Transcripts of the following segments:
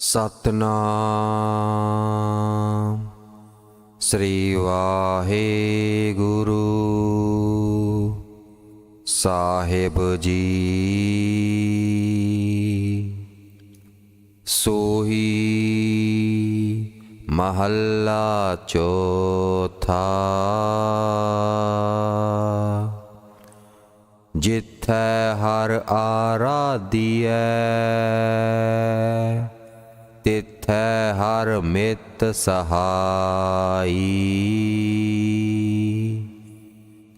ਸਤਨਾਮ। ਸ੍ਰੀ ਵਾਹਿਗੁਰੂ। ਸਾਹਿਬ ਜੀ। ਸੋਹੀ ਮਹੱਲਾ ਚੌਥਾ। ਜਿੱਥੈ ਹਰ ਆਰਾਧੀਐ। ਤਿੱਥੈ ਹਰ ਮਿਤ ਸਹਾਈ।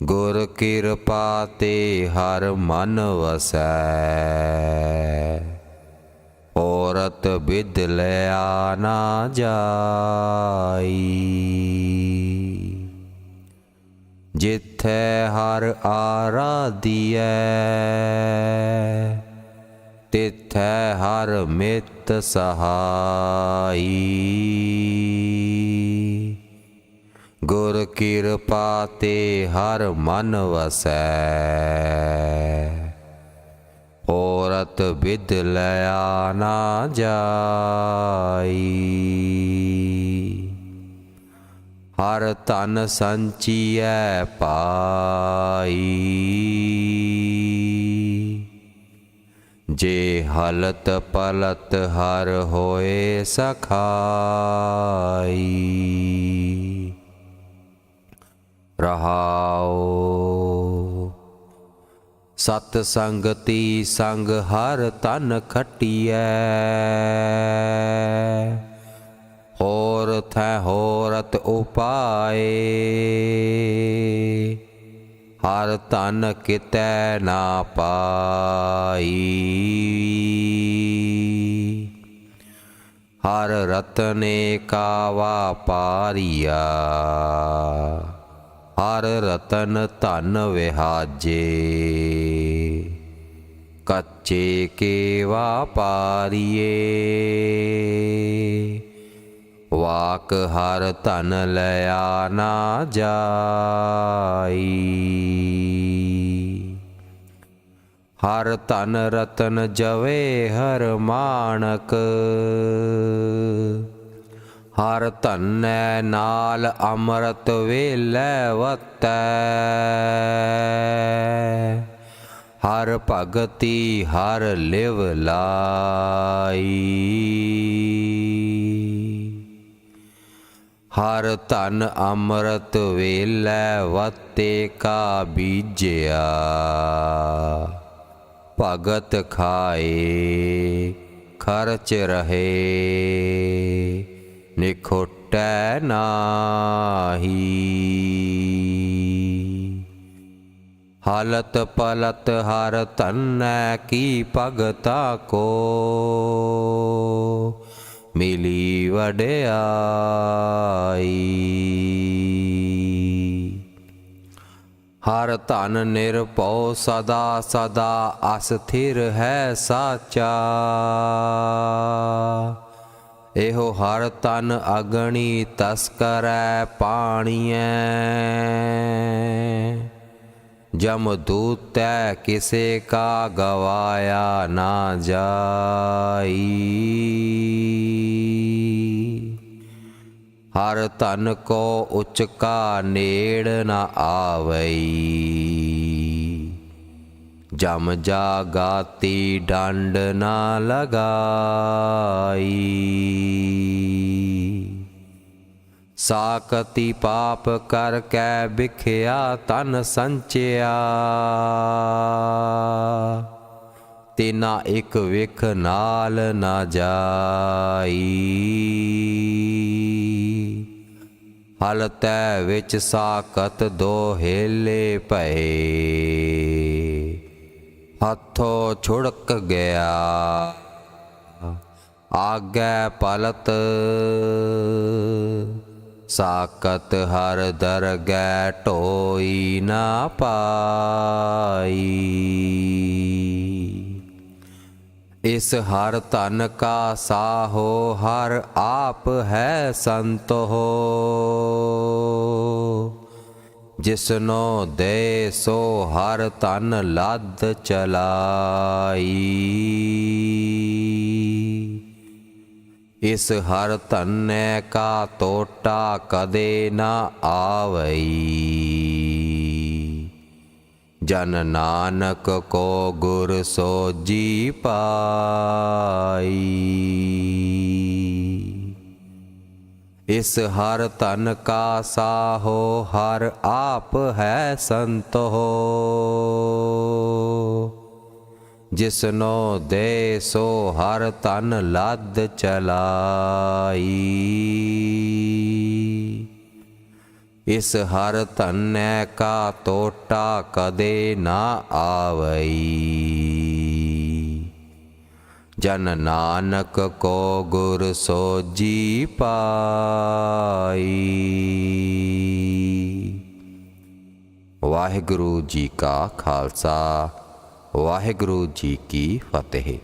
ਗੁਰ ਕਿਰਪਾ ਤੇ ਹਰ ਮਨ ਵਸੈ। ਔਰਤ ਵਿਦ ਲਿਆ ਨਾ ਜਾਈ। ਜਿੱਥੈ ਹਰ ਆਰਾਧੀਐ ਤਿਥੈ ਹਰ ਮਿਤ ਸਹਾਈ। ਗੁਰ ਕਿਰਪਾ ਤੇ ਹਰ ਮਨ ਵਸੈ। ਔਰਤ ਵਿਦ ਲਿਆ ਨਾ ਜਾਈ। ਹਰ ਤਨ ਸੰਚੀਐ ਪਾਈ। ਜੇ ਹਲਤ ਪਲਤ ਹਰ ਹੋਏ ਸਖਾਈ ਰਹਾਉ ਸਤ ਸੰਗਤੀ ਸੰਗ ਹਰ ਤਨ ਖਟੀਐ, ਹੋਰ ਥੈ ਹੋਰਤ ਉਪਾਏ। ਹਰ ਧਨ ਕਿਤੈ ਨਾ ਪਾਈ। ਹਰ ਰਤਨੇ ਕਾ ਵਾਪਾਰੀਆ ਹਰ ਰਤਨ ਧਨ ਵਿਹਾਜੇ। ਕੱਚੇ ਕੇ ਵਾਪਾਰੀਏ ਵਾਕ ਹਰ ਧਨ ਲਿਆ ਨਾ ਜਾਈ। ਹਰ ਧਨ ਰਤਨ ਜਵੇ ਹਰ ਮਾਨਕ ਹਰ ਧਨੈ ਨਾਲ ਅੰਮ੍ਰਿਤ ਵੇਲੇ ਵਤੈ। ਹਰ ਭਗਤੀ ਹਰ ਲਿਵ ਲਾਈ। ਹਰ ਧਨ ਅੰਮ੍ਰਿਤ ਵੇਲੇ, ਵਤੇ ਕਾ ਬੀਜਿਆ। ਭਗਤ ਖਾਏ, ਖਰਚ ਰਹੇ, ਨਿਖੋਟੈ ਨਾਹੀ। ਹਾਲਤ ਪਲਤ ਹਰ ਧਨੈ, ਕੀ ਭਗਤਾ ਕੋ? ਮਿਲੀ ਵਡਿਆਈ। ਹਰ ਧਨ ਨਿਰਭਉ ਸਦਾ ਸਦਾ ਅਸਥਿਰ ਹੈ ਸਾਚਾ। ਇਹੋ ਹਰ ਤਨ ਅਗਣੀ ਤਸਕਰੈ ਪਾਣੀਐ। ਜਮ ਦੂਤੈ ਕਿਸੇ ਕਾ ਗਵਾਇਆ ਨਾ ਜਾਈ। ਹਰ ਧਨ ਕੋ ਉਚਕਾ ਨੇੜ ਨਾ ਆਵਈ। ਜਮ ਜਾਗਾਤੀ ਡੰਡ ਨਾ ਲਗਾਈ। ਸਾਕਤੀ ਪਾਪ ਕਰ ਕੈ ਵਿਖਿਆ ਤਨ ਸੰਚਿਆ। ਤਿਨਾ ਇੱਕ ਵਿਖ ਨਾਲ ਨਾ ਜਾਈ। ਹਲਤੈ ਵਿੱਚ ਸਾਕਤ ਦੋ ਹੇਲੇ ਭਏ। ਹੱਥੋਂ ਛੁੜਕ ਗਿਆ, ਆਗੇ ਪਲਤ। ਸਾਕਤ ਹਰ ਦਰਗਹਿ ਢੋਈ ਨਾ ਪਾਈ। ਇਸ ਹਰ ਧਨ ਕਾ ਸਾਹੋ, ਹਰ ਆਪ ਹੈ ਸੰਤੋ ਜਿਸਨੋ ਦੇ ਸੋ ਹਰ ਧਨ ਲੱਦ ਚਲਾਈ। ਇਸ ਹਰ ਧਨੈ ਕਾ ਟੋਟਾ ਕਦੇ ਨਾ ਆਵਈ। ਜਨ ਨਾਨਕ ਕੋ ਗੁਰ ਸੋਜੀ ਪਾਈ। ਇਸ ਹਰ ਤਨ ਕਾ ਸਾਹੋ, ਹਰ ਆਪ ਹੈ ਸੰਤੋ। ਜਿਸਨੋ ਦੇ ਸੋ ਹਰ ਤਨ ਲੱਦ ਚਲਾਈ। ਇਸ ਹਰ ਧਨੈ ਕਾ ਟੋਟਾ ਕਦੇ ਨਾ ਆਵਈ। ਜਨ ਨਾਨਕ ਕੋ ਗੁਰ ਸੋਜੀ ਪਾਈ। ਵਾਹਿਗੁਰੂ ਜੀ ਕਾ ਖਾਲਸਾ, ਵਾਹਿਗੁਰੂ ਜੀ ਕੀ ਫਤਿਹ।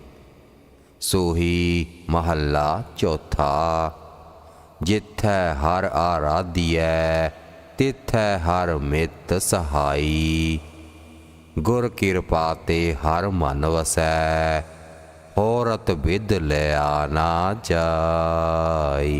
ਸੋਹੀ ਮਹੱਲਾ ਚੌਥਾ, ਜਿੱਥੈ ਹਰ ਆਰਾਧੀਐ ਤਿਥੈ ਹਰ ਮਿੱਤ ਸਹਾਈ। ਗੁਰ ਕਿਰਪਾ ਤੇ ਹਰ ਮਨ ਵਸੈ, ਔਰਤ ਵਿਦ ਲਿਆ ਨਾ ਜਾਈ।